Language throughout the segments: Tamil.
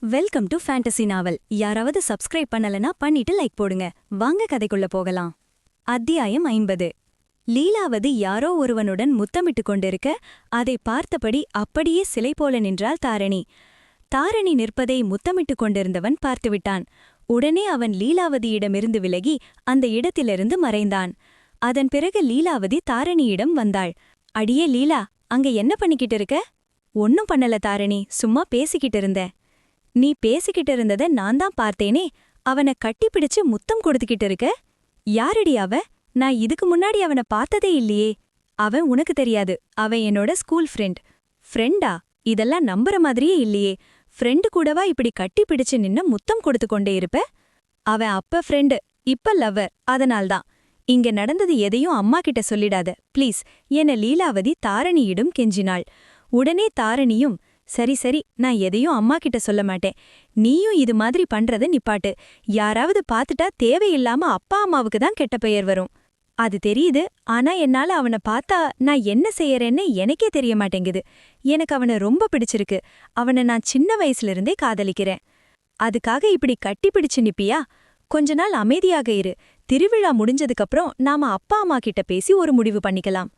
வெல்கம் டு ஃபேண்டசி நாவல் யாராவது சப்ஸ்கிரைப் பண்ணலனா பண்ணிட்டு லைக் போடுங்க. வாங்க கதைக்குள்ள போகலாம். அத்தியாயம் ஐம்பது. லீலாவதி யாரோ ஒருவனுடன் முத்தமிட்டு கொண்டிருக்க அதை பார்த்தபடி அப்படியே சிலை போல நின்றாள் தாரணி. தாரணி நிற்பதை முத்தமிட்டு கொண்டிருந்தவன் பார்த்துவிட்டான். உடனே அவன் லீலாவதியிடமிருந்து விலகி அந்த இடத்திலிருந்து மறைந்தான். அதன் பிறகு லீலாவதி தாரணியிடம் வந்தாள். அடியே லீலா அங்க என்ன பண்ணிக்கிட்டு இருக்க? ஒன்னும் பண்ணல தாரணி. சும்மா பேசிக்கிட்டு இருந்தேன். நீ பேசிக்கிட்டு இருந்தத நான் தான் பார்த்தேனே. அவனை கட்டிப்பிடிச்சு முத்தம் கொடுத்துக்கிட்டு இருக்க. யாரடி அவ? நான் இதுக்கு முன்னாடி அவனை பார்த்ததே இல்லையே. அவன் உனக்கு தெரியாது. அவன் என்னோட ஸ்கூல் ஃப்ரெண்ட் ஃப்ரெண்டா இதெல்லாம் நம்புற மாதிரியே இல்லையே. ஃப்ரெண்டு கூடவா இப்படி கட்டிப்பிடிச்சு நின்னு முத்தம் கொடுத்து கொண்டே இருப்ப? அவன் அப்ப ஃப்ரெண்டு இப்ப லவ்வர் அதனால்தான். இங்க நடந்தது எதையும் அம்மா கிட்ட சொல்லிடாத. ப்ளீஸ் என லீலாவதி தாரணியிடம் கெஞ்சினாள். உடனே தாரணியும் சரி சரி நான் எதையும் அம்மா கிட்ட சொல்ல மாட்டேன். நீயும் இது மாதிரி பண்றத நிப்பாட்டு. யாராவது பாத்துட்டா தேவையில்லாம அப்பா அம்மாவுக்கு தான் கெட்ட பெயர் வரும். அது தெரியுது. ஆனா என்னால அவனை பார்த்தா நான் என்ன செய்யறேன்னு எனக்கே தெரிய மாட்டேங்குது. எனக்கு அவனை ரொம்ப பிடிச்சிருக்கு. அவனை நான் சின்ன வயசுல இருந்தே காதலிக்கிறேன். அதுக்காக இப்படி கட்டி பிடிச்சு நிப்பியா? கொஞ்ச நாள் அமைதியாக இரு. திருவிழா முடிஞ்சதுக்கப்புறம் நாம அப்பா அம்மா கிட்ட பேசி ஒரு முடிவு பண்ணிக்கலாம்.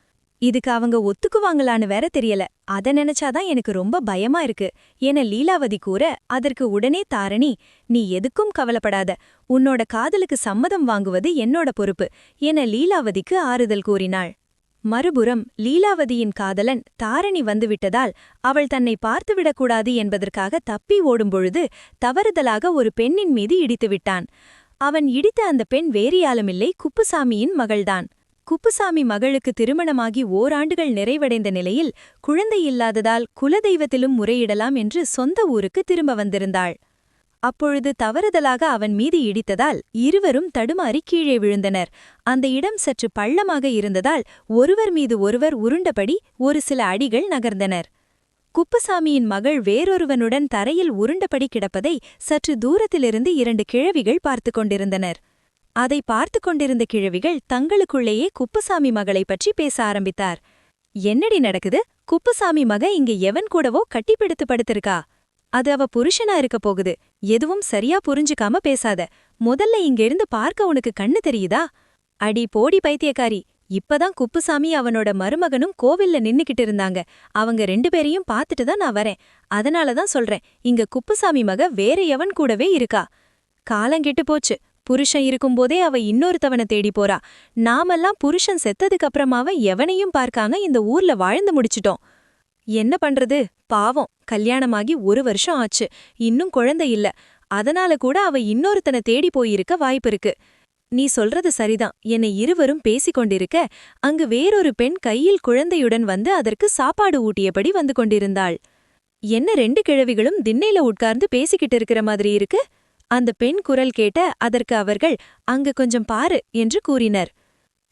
இதுக்கு அவங்க ஒத்துக்குவாங்களான்னு வேற தெரியல. அத நினைச்சாதான் எனக்கு ரொம்ப பயமா இருக்கு. என லீலாவதி கூற அதற்கு உடனே தாரணி நீ எதுக்கும் கவலைப்படாத. உன்னோட காதலுக்கு சம்மதம் வாங்குவது என்னோட பொறுப்பு என லீலாவதிக்கு ஆறுதல் கூறினாள். மறுபுறம் லீலாவதியின் காதலன் தாரணி வந்துவிட்டதால் அவள் தன்னை பார்த்துவிடக்கூடாது என்பதற்காக தப்பி ஓடும்பொழுது தவறுதலாக ஒரு பெண்ணின் மீது இடித்துவிட்டான். அவன் இடித்த அந்த பெண் வேறியாலுமில்லை குப்புசாமியின் மகள்தான். குப்புசாமி மகளுக்கு திருமணமாகி ஓராண்டுகள் நிறைவடைந்த நிலையில் குழந்தை இல்லாததால் குலதெய்வத்திலும் முறையிடலாம் என்று சொந்த ஊருக்கு திரும்ப வந்திருந்தாள். அப்பொழுது தவறுதலாக அவன் மீது இடித்ததால் இருவரும் தடுமாறி கீழே விழுந்தனர். அந்த இடம் சற்று பள்ளமாக இருந்ததால் ஒருவர் மீது ஒருவர் உருண்டபடி ஒரு சில அடிகள் நகர்ந்தனர். குப்புசாமியின் மகள் வேறொருவனுடன் தரையில் உருண்டபடி கிடப்பதை சற்று தூரத்திலிருந்து இரண்டு கிழவிகள் பார்த்து கொண்டிருந்தனர். அதை பார்த்து கொண்டிருந்த கிழவிகள் தங்களுக்குள்ளேயே குப்புசாமி மகளை பற்றி பேச ஆரம்பித்தார். என்னடி நடக்குது? குப்புசாமி மக இங்க எவன் கூடவோ கட்டிப்பிடித்து படுத்திருக்கா? அது அவ புருஷனா இருக்க போகுது. எதுவும் சரியா புரிஞ்சுக்காம பேசாத. முதல்ல இங்க இருந்து பார்க்க உனக்கு கண்ணு தெரியுதா? அடி போடி பைத்தியக்காரி. இப்பதான் குப்புசாமி அவனோட மருமகனும் கோவில்ல நின்னுக்கிட்டு இருந்தாங்க. அவங்க ரெண்டு பேரையும் பார்த்துட்டு தான் நான் வரேன். அதனால தான் சொல்றேன் இங்க குப்புசாமி மக வேற எவன் கூடவே இருக்கா? காலங்கெட்டு போச்சு. புருஷன் இருக்கும்போதே அவ இன்னொருத்தவனை தேடி போறா. நாமெல்லாம் புருஷன் செத்ததுக்கு அப்புறமாவ எவனையும் பார்க்காம இந்த ஊர்ல வாழ்ந்து முடிச்சிட்டோம். என்ன பண்றது? பாவம். கல்யாணமாகி ஒரு வருஷம் ஆச்சு. இன்னும் குழந்தை இல்ல. அதனால கூட அவ இன்னொருத்தனை தேடி போயிருக்க வாய்ப்பிருக்கு நீ சொல்றது சரிதான். என்னை இருவரும் பேசிக்கொண்டிருக்க அங்கு வேறொரு பெண் கையில் குழந்தையுடன் வந்து அதற்கு சாப்பாடு ஊட்டியபடி வந்து கொண்டிருந்தாள். என்ன ரெண்டு கிழவிகளும் திண்ணையில உட்கார்ந்து பேசிக்கிட்டு இருக்கிற மாதிரி இருக்கு? அந்த பெண் குரல் கேட்ட அதற்கு அவர்கள் அங்கு கொஞ்சம் பாரு என்று கூறினர்.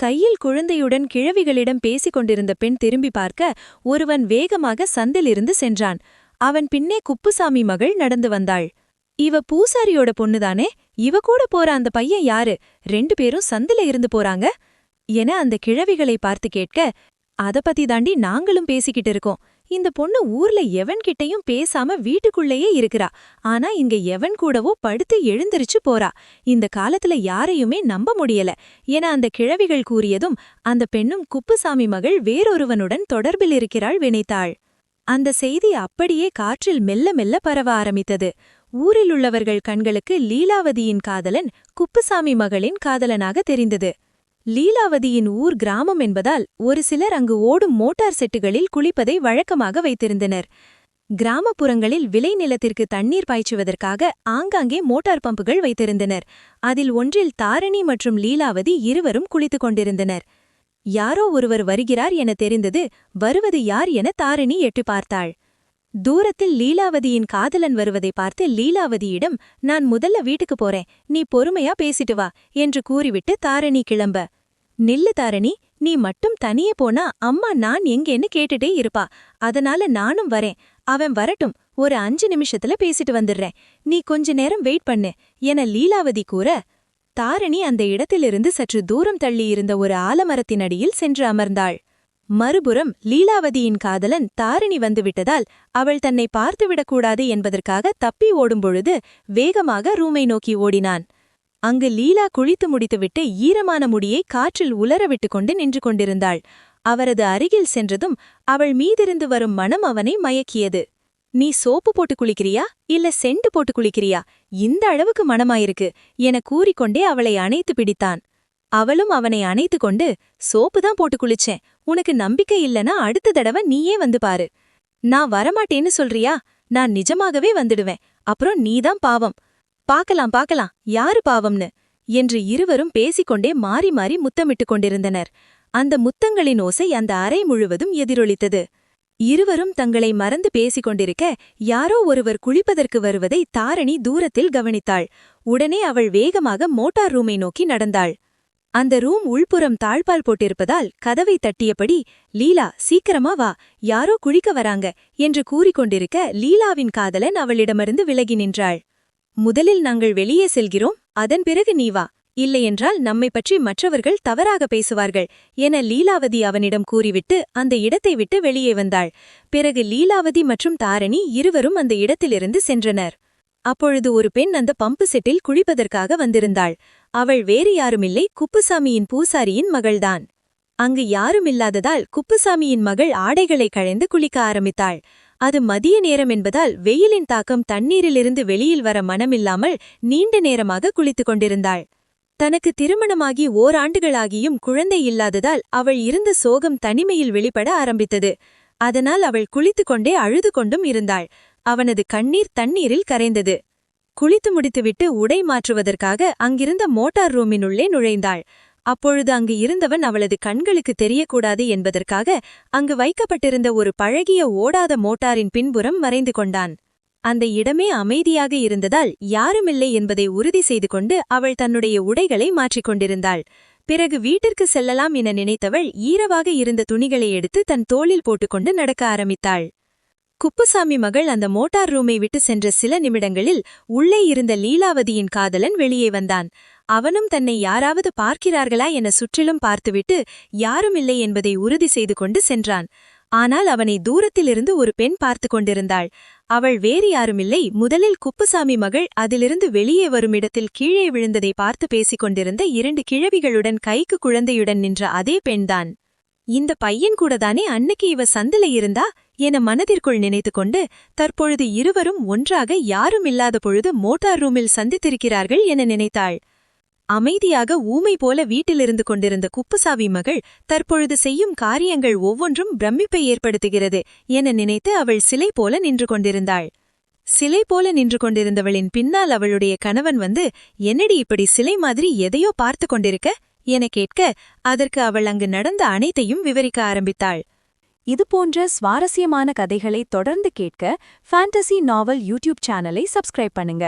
கையில் குழந்தையுடன் கிழவிகளிடம் பேசிக் கொண்டிருந்த பெண் திரும்பி பார்க்க ஒருவன் வேகமாக சந்திலிருந்து சென்றான். அவன் பின்னே குப்புசாமி மகள் நடந்து வந்தாள். இவ பூசாரியோட பொண்ணுதானே? இவ கூட போற அந்த பையன் யாரு? ரெண்டு பேரும் சந்தில இருந்து போறாங்க? என அந்த கிழவிகளை பார்த்து கேட்க அத பத்தி தாண்டி நாங்களும் பேசிக்கிட்டு இருக்கோம். இந்த பொண்ணு ஊர்ல எவன்கிட்டயும் பேசாம வீட்டுக்குள்ளேயே இருக்கிறா. ஆனா இங்க எவன் கூடவோ படுத்து எழுந்திருச்சு போறா. இந்த காலத்துல யாரையுமே நம்ப முடியல. என அந்த கிழவிகள் கூறியதும் அந்த பெண்ணும் குப்புசாமி மகள் வேறொருவனுடன் தொடர்பில் இருக்கிறாள் வினைத்தாள். அந்த செய்தி அப்படியே காற்றில் மெல்ல மெல்ல பரவ ஆரம்பித்தது. ஊரில் உள்ளவர்கள் கண்களுக்கு லீலாவதியின் காதலன் குப்புசாமி மகளின் காதலனாக தெரிந்தது. லீலாவதியின் ஊர் கிராமம் என்பதால் ஒரு சிலர் அங்கு ஓடும் மோட்டார் செட்டுகளில் குளிப்பதை வழக்கமாக வைத்திருந்தனர். கிராமப்புறங்களில் விளைநிலத்திற்கு தண்ணீர் பாய்ச்சுவதற்காக ஆங்காங்கே மோட்டார் பம்புகள் வைத்திருந்தனர். அதில் ஒன்றில் தாரணி மற்றும் லீலாவதி இருவரும் குளித்துக் கொண்டிருந்தனர். யாரோ ஒருவர் வருகிறார் என தெரிந்தது வருவது யார் என தாரணி எட்டு பார்த்தாள். தூரத்தில் லீலாவதியின் காதலன் வருவதை பார்த்து லீலாவதியிடம் நான் முதல்ல வீட்டுக்கு போறேன். நீ பொறுமையா பேசிட்டு வா என்று கூறிவிட்டு தாரணி கிளம்ப. நில்லு தாரணி நீ மட்டும் தனியே போனா அம்மா நான் எங்கேன்னு கேட்டுட்டே இருப்பா. அதனால நானும் வரேன். அவன் வரட்டும். ஒரு அஞ்சு நிமிஷத்துல பேசிட்டு வந்துடுறேன். நீ கொஞ்ச நேரம் வெயிட் பண்ணு. என லீலாவதி கூற தாரணி அந்த இடத்திலிருந்து சற்று தூரம் தள்ளியிருந்த ஒரு ஆலமரத்தின் அடியில் சென்று அமர்ந்தாள். மறுபுறம் லீலாவதியின் காதலன் தாரிணி வந்துவிட்டதால் அவள் தன்னை பார்த்துவிடக்கூடாது என்பதற்காக தப்பி ஓடும்பொழுது வேகமாக ரூமை நோக்கி ஓடினான். அங்கு லீலா குளித்து முடித்துவிட்டு ஈரமான முடியை காற்றில் உலரவிட்டு கொண்டு நின்று கொண்டிருந்தாள். அவரது அருகில் சென்றதும் அவள் மீதிருந்து வரும் மனம் அவனை மயக்கியது. நீ சோப்பு போட்டு குளிக்கிறியா? இல்ல செண்டு போட்டு குளிக்கிறியா? இந்த அளவுக்கு மனமாயிருக்கு என கூறிக்கொண்டே அவளை அணைத்து பிடித்தான். அவளும் அவனை அணைத்து கொண்டு சோப்பு தான் போட்டு குளிச்சேன். உனக்கு நம்பிக்கை இல்லனா அடுத்த தடவை நீயே வந்து பாரு. நான் வரமாட்டேன்னு சொல்றியா? நான் நிஜமாகவே வந்துடுவேன். அப்புறம் நீதான் பாவம். பாக்கலாம் பாக்கலாம் யாரு பாவம்னு? என்று இருவரும் பேசிக்கொண்டே மாறி மாறி முத்தமிட்டுக் கொண்டிருந்தனர். அந்த முத்தங்களின் ஓசை அந்த அறை முழுவதும் எதிரொலித்தது. இருவரும் தங்களை மறந்து பேசிக் கொண்டிருக்க யாரோ ஒருவர் குளிப்பதற்கு வருவதை தாரணி தூரத்தில் கவனித்தாள். உடனே அவள் வேகமாக மோட்டார் ரூமை நோக்கி நடந்தாள். அந்த ரூம் உள்புறம் தாழ்பால் போட்டிருப்பதால் கதவை தட்டியபடி லீலா சீக்கிரமா வா. யாரோ குளிக்க வராங்க என்று கூறிக்கொண்டிருக்க லீலாவின் காதலன் அவளிடமிருந்து விலகி நின்றாள். முதலில் நாங்கள் வெளியே செல்கிறோம் அதன் பிறகு நீ வா. இல்லையென்றால் நம்மை பற்றி மற்றவர்கள் தவறாக பேசுவார்கள் என லீலாவதி அவனிடம் கூறிவிட்டு அந்த இடத்தை விட்டு வெளியே வந்தாள். பிறகு லீலாவதி மற்றும் தாரணி இருவரும் அந்த இடத்திலிருந்து சென்றனர். அப்பொழுது ஒரு பெண் அந்த பம்பு செட்டில் குளிப்பதற்காக வந்திருந்தாள். அவள் வேறு யாருமில்லை குப்புசாமியின் பூசாரியின் மகள்தான். அங்கு யாருமில்லாததால் குப்புசாமியின் மகள் ஆடைகளை களைந்து குளிக்க ஆரம்பித்தாள். அது மதிய நேரம் என்பதால் வெயிலின் தாக்கம் தண்ணீரிலிருந்து வெளியில் வர மனமில்லாமல் நீண்ட நேரமாக குளித்துக் கொண்டிருந்தாள். தனக்கு திருமணமாகி ஓராண்டுகளாகியும் குழந்தை இல்லாததால் அவள் இருந்த சோகம் தனிமையில் வெளிப்பட ஆரம்பித்தது. அதனால் அவள் குளித்துக் கொண்டே அழுது கொண்டும் இருந்தாள். அவனது கண்ணீர் தண்ணீரில் கரைந்தது. குளித்து முடித்துவிட்டு உடை மாற்றுவதற்காக அங்கிருந்த மோட்டார் ரூமினுள்ளே நுழைந்தாள். அப்பொழுது அங்கு இருந்தவன் அவளது கண்களுக்கு தெரியக்கூடாது என்பதற்காக அங்கு வைக்கப்பட்டிருந்த ஒரு பழகிய ஓடாத மோட்டாரின் பின்புறம் மறைந்து கொண்டான். அந்த இடமே அமைதியாக இருந்ததால் யாருமில்லை என்பதை உறுதி செய்து கொண்டு அவள் தன்னுடைய உடைகளை மாற்றிக் கொண்டிருந்தாள். பிறகு வீட்டிற்கு செல்லலாம் என நினைத்தவள் ஈரவாக இருந்த துணிகளை எடுத்து தன் தோளில் போட்டுக்கொண்டு நடக்க ஆரம்பித்தாள். குப்புசாமி மகள் அந்த மோட்டார் ரூமை விட்டு சென்ற சில நிமிடங்களில் உள்ளே இருந்த லீலாவதியின் காதலன் வெளியே வந்தான். அவனும் தன்னை யாராவது பார்க்கிறார்களா என சுற்றிலும் பார்த்துவிட்டு யாருமில்லை என்பதை உறுதி செய்து கொண்டு சென்றான். ஆனால் அவனை தூரத்திலிருந்து ஒரு பெண் பார்த்து கொண்டிருந்தாள். அவள் வேறு யாருமில்லை முதலில் குப்புசாமி மகள் அதிலிருந்து வெளியே வரும் இடத்தில் கீழே விழுந்ததை பார்த்து பேசிக் கொண்டிருந்த இரண்டு கிழவிகளுடன் கைக்கு குழந்தையுடன் நின்ற அதே பெண்தான். இந்த பையன் கூடதானே அன்னைக்கு இவ சந்தில இருந்தா? என மனதிற்குள் நினைத்துக்கொண்டு தற்பொழுது இருவரும் ஒன்றாக யாரும் இல்லாத பொழுது மோட்டார் ரூமில் சந்தித்திருக்கிறார்கள் என நினைத்தாள். அமைதியாக ஊமை போல வீட்டிலிருந்து கொண்டிருந்த குப்புசாவி மகள் தற்பொழுது செய்யும் காரியங்கள் ஒவ்வொன்றும் பிரமிப்பை ஏற்படுத்துகிறது என நினைத்து அவள் சிலை போல நின்று கொண்டிருந்தாள். சிலை போல நின்று கொண்டிருந்தவளின் பின்னால் அவளுடைய கணவன் வந்து என்னடி இப்படி சிலை மாதிரி எதையோ பார்த்து கொண்டிருக்க? என கேட்க அதற்கு அவள் அங்கு நடந்த அனைத்தையும் விவரிக்க ஆரம்பித்தாள். இதுபோன்ற சுவாரஸ்யமான கதைகளை தொடர்ந்து கேட்க ஃபேண்டசி நாவல் யூடியூப் சேனலை சப்ஸ்கிரைப் பண்ணுங்க.